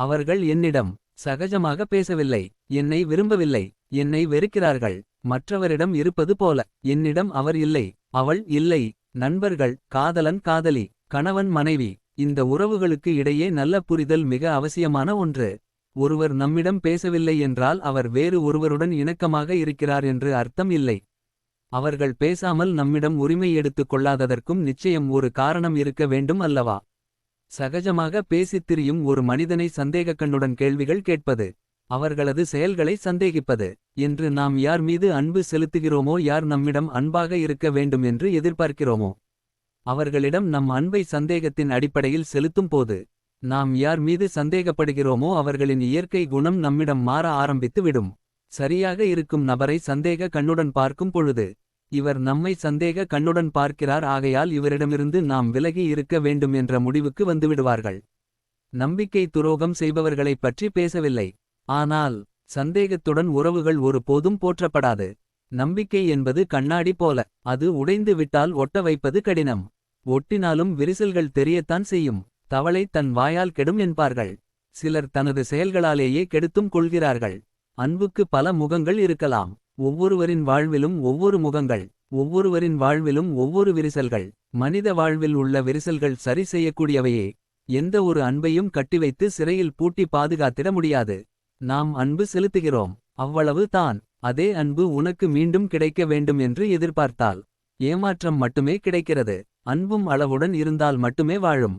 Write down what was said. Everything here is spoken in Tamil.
அவர்கள் என்னிடம் சகஜமாக பேசவில்லை என்னை விரும்பவில்லை என்னை வெறுக்கிறார்கள் மற்றவரிடம் இருப்பது போல என்னிடம் அவர் இல்லை அவள் இல்லை நண்பர்கள் காதலன் காதலி கணவன் மனைவி இந்த உறவுகளுக்கு இடையே நல்ல புரிதல் மிக அவசியமான ஒன்று. ஒருவர் நம்மிடம் பேசவில்லை என்றால் அவர் வேறு ஒருவருடன் இணக்கமாக இருக்கிறார் என்று அர்த்தம் இல்லை. அவர்கள் பேசாமல் நம்மிடம் உரிமை எடுத்துக் கொள்ளாததற்கும் நிச்சயம் ஒரு காரணம் இருக்க வேண்டும் அல்லவா? சகஜமாக பேசித் திரியும் ஒரு மனிதனை சந்தேகக் கண்ணுடன் கேள்விகள் கேட்பது அவர்களது செயல்களை சந்தேகிப்பது என்று நாம் யார் மீது அன்பு செலுத்துகிறோமோ யார் நம்மிடம் அன்பாக இருக்க வேண்டும் என்று எதிர்பார்க்கிறோமோ அவர்களிடம் நம் அன்பை சந்தேகத்தின் அடிப்படையில் செலுத்தும் போது நாம் யார் மீது சந்தேகப்படுகிறோமோ அவர்களின் இயற்கை குணம் நம்மிடம் மாற ஆரம்பித்து விடும். சரியாக இருக்கும் நபரை சந்தேக கண்ணுடன் பார்க்கும் பொழுது இவர் நம்மை சந்தேக கண்ணுடன் பார்க்கிறார். ஆகையால் இவரிடமிருந்து நாம் விலகி இருக்க வேண்டும் என்ற முடிவுக்கு வந்துவிடுவார்கள். நம்பிக்கை துரோகம் செய்பவர்களைப் பற்றி பேசவில்லை. ஆனால் சந்தேகத்துடன் உறவுகள் ஒரு போதும் போற்றப்படாது. நம்பிக்கை என்பது கண்ணாடி போல அது உடைந்து விட்டால் ஒட்ட வைப்பது கடினம். ஒட்டினாலும் விரிசல்கள் தெரியத்தான் செய்யும். தவளை தன் வாயால் கெடும் என்பார்கள். சிலர் தனது செயல்களாலேயே கெடுத்தும் கொள்கிறார்கள். அன்புக்கு பல முகங்கள் இருக்கலாம். ஒவ்வொருவரின் வாழ்விலும் ஒவ்வொரு முகங்கள் ஒவ்வொருவரின் வாழ்விலும் ஒவ்வொரு விரிசல்கள் மனித வாழ்வில் உள்ள விரிசல்கள் சரி செய்யக்கூடியவையே. எந்த ஒரு அன்பையும் கட்டிவைத்து சிறையில் பூட்டி பாதுகாத்திட முடியாது. நாம் அன்பு செலுத்துகிறோம் அவ்வளவு தான். அதே அன்பு உனக்கு மீண்டும் கிடைக்க வேண்டும் என்று எதிர்பார்த்தால் ஏமாற்றம் மட்டுமே கிடைக்கிறது. அன்பும் அளவுடன் இருந்தால் மட்டுமே வாழும்.